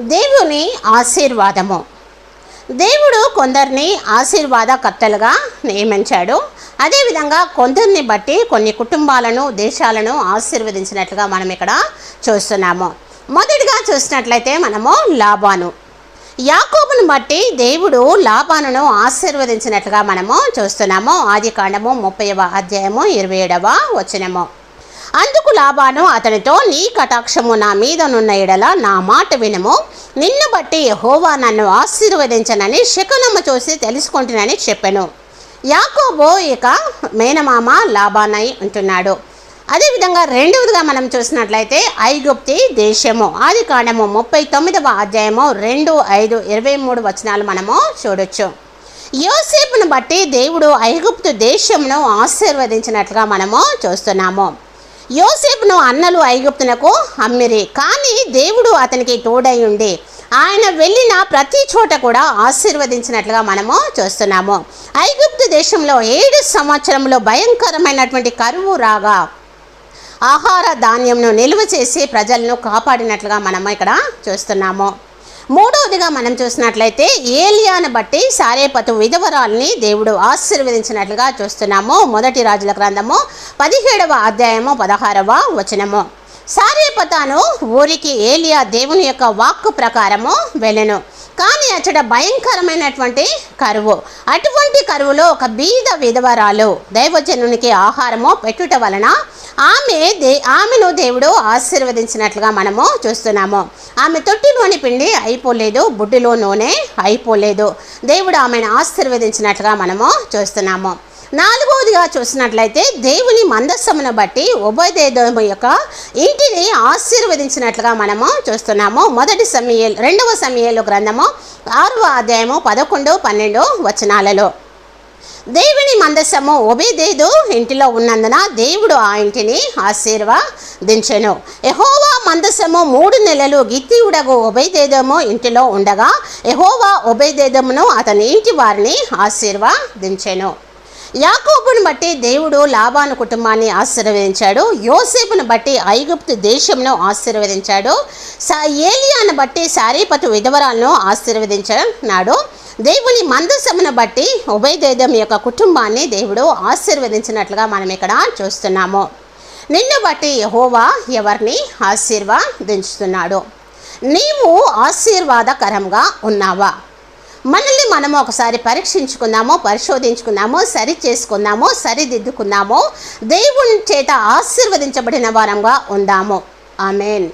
దేవుని ఆశీర్వాదము. దేవుడు కొందరిని ఆశీర్వాదకర్తలుగా నియమించాడు. అదేవిధంగా కొందరిని బట్టి కొన్ని కుటుంబాలను దేశాలను ఆశీర్వదించినట్లుగా మనం ఇక్కడ చూస్తున్నాము. మొదటిగా చూసినట్లయితే మనము లాభాను యాకోబును బట్టి దేవుడు లాభాలను ఆశీర్వదించినట్లుగా మనము చూస్తున్నాము. ఆది కాండము ముప్పైవ అధ్యాయము ఇరవై ఏడవ వచనము. అందుకు లాభాను అతనితో నీ కటాక్షము నా మీదనున్న ఎడల నా మాట వినము. నిన్ను బట్టి యెహోవా నన్ను ఆశీర్వదించనని శకునమ్మ చూసి తెలుసుకుంటునని చెప్పాను. యాకోబో ఇక మేనమామ లాభానై ఉంటున్నాడు అదేవిధంగా రెండవదిగా మనం చూసినట్లయితే ఐగుప్తి దేశము ఆది కాండము ముప్పై తొమ్మిదవ అధ్యాయము రెండు ఐదు ఇరవై మూడు వచనాలు మనము చూడొచ్చు. యోసేపును బట్టి దేవుడు ఐగుప్తు దేశమును ఆశీర్వదించినట్లుగా మనము చూస్తున్నాము. యోసేపును అన్నలు ఐగుప్తునకు అమ్మిరి కానీ దేవుడు అతనికి తోడై ఉండి ఆయన వెళ్ళిన ప్రతి చోట కూడా ఆశీర్వదించినట్లుగా మనము చూస్తున్నాము. ఐగుప్తు దేశంలో ఏడు సంవత్సరంలో భయంకరమైనటువంటి కరువు రాగా ఆహార ధాన్యంను నిల్వ చేసి ప్రజలను కాపాడినట్లుగా మనము ఇక్కడ చూస్తున్నాము. మూడవదిగా మనం చూసినట్లయితే ఏలియాను బట్టి సారేపతు విధవరాల్ని దేవుడు ఆశీర్వదించినట్లుగా చూస్తున్నాము. మొదటి రాజుల గ్రంథము పదిహేడవ అధ్యాయము పదహారవ వచనము. సారేపతాను ఊరికి ఏలియా దేవుని యొక్క వాక్కు ప్రకారము వెళ్ళెను. కానీ అచ్చట భయంకరమైనటువంటి కరువు. అటువంటి కరువులో ఒక బీద విధవరాలు దైవజనునికి ఆహారము పెట్టుట వలన ఆమె దే ఆమెను దేవుడు ఆశీర్వదించినట్లుగా మనము చూస్తున్నాము. ఆమె తొట్టిలోని పిండి అయిపోలేదు బుడ్డిలో నూనె అయిపోలేదు. దేవుడు ఆమెను ఆశీర్వదించినట్లుగా మనము చూస్తున్నాము. నాలుగవదిగా చూసినట్లయితే దేవుని మందస్సమును బట్టి ఉభయదేదము యొక్క ఇంటిని ఆశీర్వదించినట్లుగా మనము చూస్తున్నాము. మొదటి సమయలు రెండవ సమయలు గ్రంథము ఆరవ అధ్యాయము పదకొండు పన్నెండు వచనాలలో. దేవుని మందసము ఒబేదేదు ఇంటిలో ఉన్నందున దేవుడు ఆ ఇంటిని ఆశీర్వదించెను. ఎహోవా మందసము మూడు నెలలు గిత్తియుడగు ఒబేదేదము ఇంటిలో ఉండగా ఎహోవా ఒబేదేదమును అతని ఇంటి వారిని ఆశీర్వదించెను. యాకోబును బట్టి దేవుడు లాభాను కుటుంబాన్ని ఆశీర్వదించాడు. యోసేపును బట్టి ఐగుప్తు దేశంను ఆశీర్వదించాడు. సా ఏలియాను బట్టి సారీపతి విధవరాలను ఆశీర్వదించాడు దేవుని మందసమును బట్టి ఉభయదేదం యొక్క కుటుంబాన్ని దేవుడు ఆశీర్వదించినట్లుగా మనం ఇక్కడ చూస్తున్నాము. నిన్ను బట్టి యహోవా ఎవరిని ఆశీర్వదించుతున్నాడు? నీవు ఆశీర్వాదకరంగా ఉన్నావా? మనల్ని మనము ఒకసారి పరీక్షించుకున్నామో పరిశోధించుకున్నామో సరి చేసుకున్నామో సరిదిద్దుకున్నామో దేవుని చేత ఆశీర్వదించబడిన వారంగా ఉందాము. ఆమెన్.